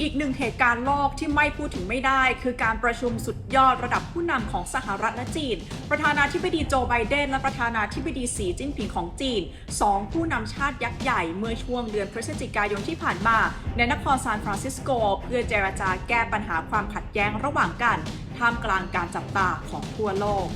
อีกหนึ่งเหตุการณ์โลกที่ไม่พูดถึงไม่ได้ คือการประชุมสุดยอดระดับผู้นำของสหรัฐและจีน ประธานาธิบดีโจไบเดนและประธานาธิบดีสีจิ้นผิงของจีนสองผู้นำชาติยักษ์ใหญ่เมื่อช่วงเดือนพฤศจิกายนที่ผ่านมา ในนครซานฟรานซิสโก เพื่อเจรจาแก้ปัญหาความขัดแย้งระหว่างกัน ท่ามกลางการจับตาของทั่วโลก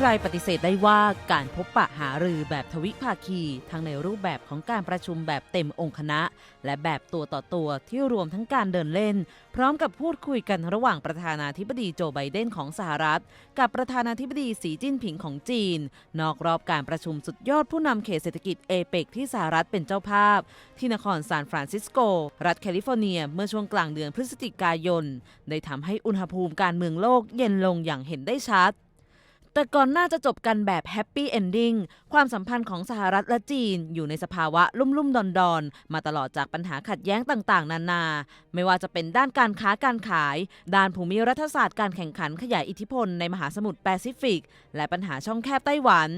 ใครปฏิเสธได้ว่าการพบปะหารือแบบทวิภาคี ทั้งในรูปแบบของการประชุมแบบเต็มองค์คณะ และแบบตัวต่อตัวที่รวมทั้งการเดินเล่น พร้อมกับพูดคุยกันระหว่างประธานาธิบดีโจไบเดนของสหรัฐ กับประธานาธิบดีสีจิ้นผิงของจีน นอกรอบการประชุมสุดยอดผู้นำเขตเศรษฐกิจเอเปกที่สหรัฐเป็นเจ้าภาพ ที่นครซานฟรานซิสโก รัฐแคลิฟอร์เนีย เมื่อช่วงกลางเดือนพฤศจิกายน ได้ทำให้อุณหภูมิการเมืองโลกเย็นลงอย่างเห็นได้ชัด แต่ก่อนหน้าจะจบกันแบบแฮปปี้เอนดิ้งความสัมพันธ์ของสหรัฐและจีนอยู่ในสภาวะลุ่มลุ่มดอนดอนๆมาตลอดจากปัญหาขัดแย้งต่างๆ นานา ไม่ว่าจะเป็นด้านการค้าการขาย ด้านภูมิรัฐศาสตร์การแข่งขันขยายอิทธิพลในมหาสมุทรแปซิฟิก และปัญหาช่องแคบไต้หวัน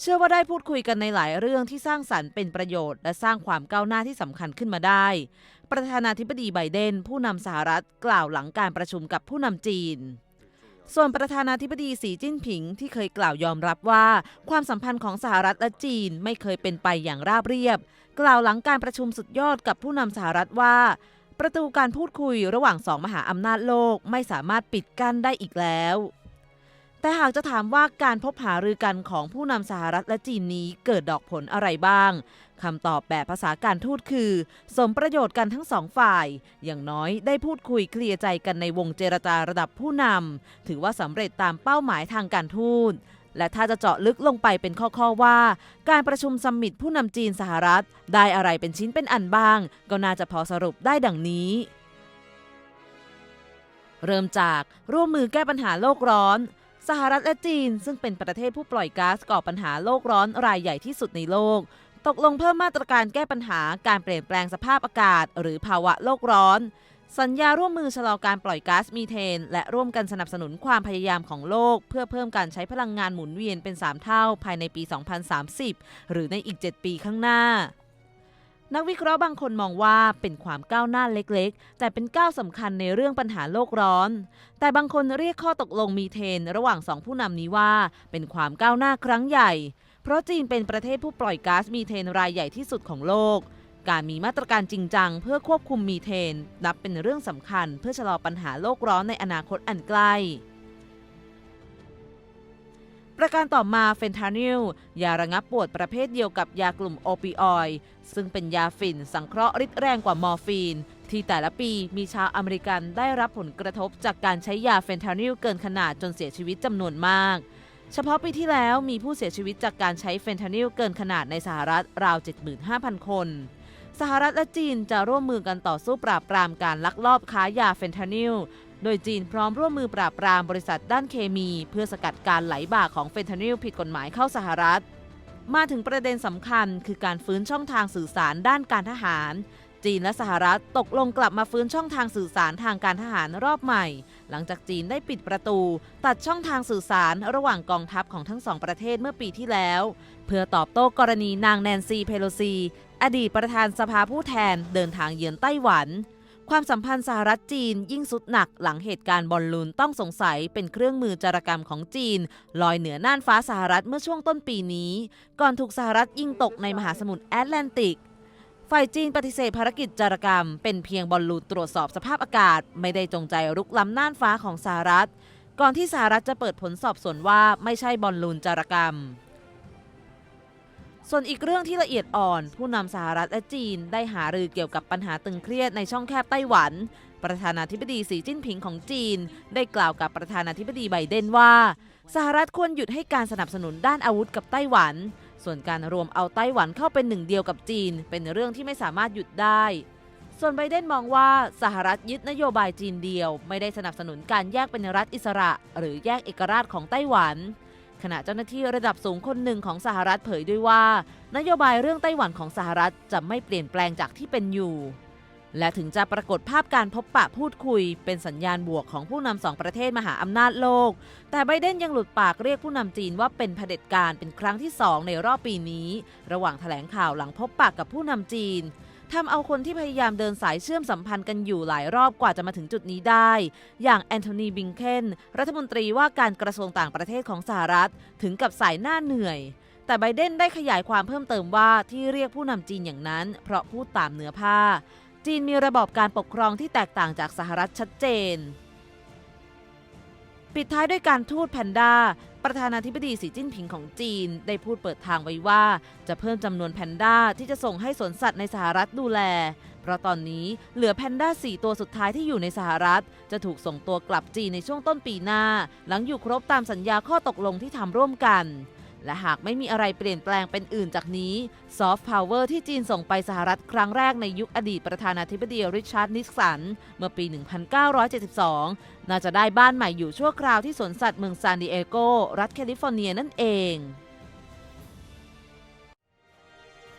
เชื่อว่าได้พูดคุยกันในหลายเรื่องที่สร้างสรรค์เป็นประโยชน์ และสร้างความก้าวหน้าที่สำคัญขึ้นมาได้ ประธานาธิบดีไบเดนผู้นำสหรัฐกล่าวหลังการประชุมกับผู้นำจีน ส่วนประธานาธิบดีสีจิ้นผิงที่เคยกล่าวยอมรับว่า ความสัมพันธ์ของสหรัฐและจีนไม่เคยเป็นไปอย่างราบเรียบ กล่าวหลังการประชุมสุดยอดกับผู้นำสหรัฐว่า ประตูการพูดคุยระหว่างสองมหาอำนาจโลกไม่สามารถปิดกั้นได้อีกแล้ว แต่หากจะถามว่าการพบหารือกันของผู้นำสหรัฐและจีนนี้เกิดดอกผลอะไรบ้าง คำตอบแบบภาษาการทูตคือ สมประโยชน์กันทั้งสองฝ่าย อย่างน้อยได้พูดคุยเคลียร์ใจกันในวงเจรจาระดับผู้นำถือว่าสำเร็จตามเป้าหมายทางการทูตและถ้าจะเจาะลึกลงไปเป็นข้อๆว่า การประชุมซัมมิตผู้นำจีนสหรัฐ ได้อะไรเป็นชิ้นเป็นอันบ้าง ก็น่าจะพอสรุปได้ดังนี้ เริ่มจากร่วมมือแก้ปัญหาโลกร้อน สหรัฐและจีน ซึ่งเป็นประเทศผู้ปล่อยก๊าซก่อปัญหาโลกร้อนรายใหญ่ที่สุดในโลก ตกลงเพิ่มมาตรการแก้ปัญหาการเปลี่ยนแปลงสภาพอากาศ หรือภาวะโลกร้อน สัญญาร่วมมือชะลอการปล่อยก๊าซมีเทน และร่วมกันสนับสนุนความพยายามของโลก เพื่อเพิ่มการใช้พลังงานหมุนเวียนเป็น 3 เท่าภายในปี 2030 หรือในอีก 7 ปีข้างหน้านักวิเคราะห์บางคนมองว่าเป็นความก้าวหน้าเล็กๆ แต่เป็นก้าวสำคัญในเรื่องปัญหาโลกร้อน แต่บางคนเรียกข้อตกลงมีเทน ระหว่างสองผู้นำนี้ว่า เป็นความก้าวหน้าครั้งใหญ่ เพราะจีนเป็นประเทศผู้ปล่อยก๊าซมีเทนรายใหญ่ที่สุดของโลก การมีมาตรการจริงจังเพื่อควบคุมมีเทน นับเป็นเรื่องสำคัญเพื่อชะลอปัญหาโลกร้อนในอนาคตอันใกล้ ประการต่อมาเฟนทานิลยาระงับปวดประเภทเดียวกับยากลุ่มโอปิออยด์ซึ่งเป็นยาฝิ่นสังเคราะห์ฤทธิ์แรงกว่ามอร์ฟีน ที่แต่ละปีมีชาวอเมริกันได้รับผลกระทบจากการใช้ยาเฟนทานิลเกินขนาดจนเสียชีวิตจำนวนมาก เฉพาะปีที่แล้วมีผู้เสียชีวิตจากการใช้เฟนทานิลเกินขนาดในสหรัฐราว 75,000 คน สหรัฐและจีนจะร่วมมือกันต่อสู้ปราบปรามการลักลอบค้ายาเฟนทานิล โดยจีนพร้อมร่วมมือปราบปรามบริษัทด้านเคมี เพื่อสกัดการไหลบ่าของเฟนทานิลผิดกฎหมายเข้าสหรัฐ มาถึงประเด็นสำคัญคือการฟื้นช่องทางสื่อสารด้านการทหารจีนและสหรัฐตกลงกลับมาฟื้นช่องทางสื่อสารทางการทหารรอบใหม่ หลังจากจีนได้ปิดประตู ตัดช่องทางสื่อสารระหว่างกองทัพของทั้งสองประเทศเมื่อปีที่แล้ว เพื่อตอบโต้กรณีนางแนนซีเพโลซี อดีตประธานสภาผู้แทนเดินทางเยือนไต้หวัน ความสัมพันธ์สหรัฐจีนยิ่งสุดหนักหลังเหตุการณ์บอลลูนต้องสงสัยเป็นเครื่องมือจารกรรมของจีน ลอยเหนือน่านฟ้าสหรัฐเมื่อช่วงต้นปีนี้ ก่อนถูกสหรัฐยิงตกในมหาสมุทรแอตแลนติก ฝ่ายจีนปฏิเสธภารกิจจารกรรม เป็นเพียงบอลลูนตรวจสอบสภาพอากาศ ไม่ได้จงใจรุกล้ำน่านฟ้าของสหรัฐ ก่อนที่สหรัฐจะเปิดผลสอบสวนว่าไม่ใช่บอลลูนจารกรรม ส่วนอีกเรื่องที่ละเอียดอ่อน ผู้นำสหรัฐและจีนได้หารือเกี่ยวกับปัญหาตึงเครียดในช่องแคบไต้หวัน ประธานาธิบดีสีจิ้นผิงของจีน ได้กล่าวกับประธานาธิบดีไบเดนว่า สหรัฐควรหยุดให้การสนับสนุนด้านอาวุธกับไต้หวัน ส่วนการรวมเอาไต้หวันเข้าเป็นหนึ่งเดียวกับจีน เป็นเรื่องที่ไม่สามารถหยุดได้ ส่วนไบเดนมองว่าสหรัฐยึดนโยบายจีนเดียว ไม่ได้สนับสนุนการแยกเป็นรัฐอิสระ หรือแยกเอกราชของไต้หวัน ขณะเจ้าหน้าที่ระดับสูงคนหนึ่งของสหรัฐเผยด้วยว่า นโยบายเรื่องไต้หวันของสหรัฐจะไม่เปลี่ยนแปลงจากที่เป็นอยู่ และถึงจะปรากฏภาพการพบปะพูดคุย เป็นสัญญาณบวกของผู้นำสองประเทศมหาอำนาจโลก แต่ไบเดนยังหลุดปากเรียกผู้นำจีนว่าเป็นเผด็จการเป็นครั้งที่สองในรอบปีนี้ ระหว่างแถลงข่าวหลังพบปะกับผู้นำจีนทำเอาคนที่พยายามเดินสายเชื่อมสัมพันธ์กันอยู่หลายรอบกว่าจะมาถึงจุดนี้ได้ อย่างแอนโทนีบิงเคนรัฐมนตรีว่าการกระทรวงต่างประเทศของสหรัฐ ถึงกับสายหน้าเหนื่อย แต่ไบเดนได้ขยายความเพิ่มเติมว่าที่เรียกผู้นำจีนอย่างนั้น เพราะพูดตามเนื้อผ้า จีนมีระบอบการปกครองที่แตกต่างจากสหรัฐชัดเจน ปิดท้ายด้วยการทูตแพนด้า ประธานาธิบดีสีจิ้นผิงของจีน ได้พูดเปิดทางไว้ว่า จะเพิ่มจำนวนแพนด้าที่จะส่งให้สวนสัตว์ในสหรัฐดูแล เพราะตอนนี้เหลือแพนด้า 4 ตัวสุดท้ายที่อยู่ในสหรัฐ จะถูกส่งตัวกลับจีนในช่วงต้นปีหน้า หลังอยู่ครบตามสัญญาข้อตกลงที่ทำร่วมกัน และหากไม่มีอะไรเปลี่ยนแปลงเป็นอื่นจากนี้ซอฟต์พาวเวอร์ที่จีนส่งไปสหรัฐครั้งแรกในยุคอดีตประธานาธิบดีริชาร์ดนิกสัน เมื่อปี 1972 น่าจะได้บ้านใหม่อยู่ชั่วคราวที่สวนสัตว์เมืองซานดิเอโก รัฐแคลิฟอร์เนียนั่นเอง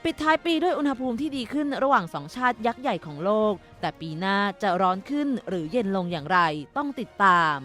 ปิดท้ายปีด้วยอุณหภูมิที่ดีขึ้นระหว่างสองชาติยักษ์ใหญ่ของโลก แต่ปีหน้าจะร้อนขึ้นหรือเย็นลงอย่างไรต้องติดตาม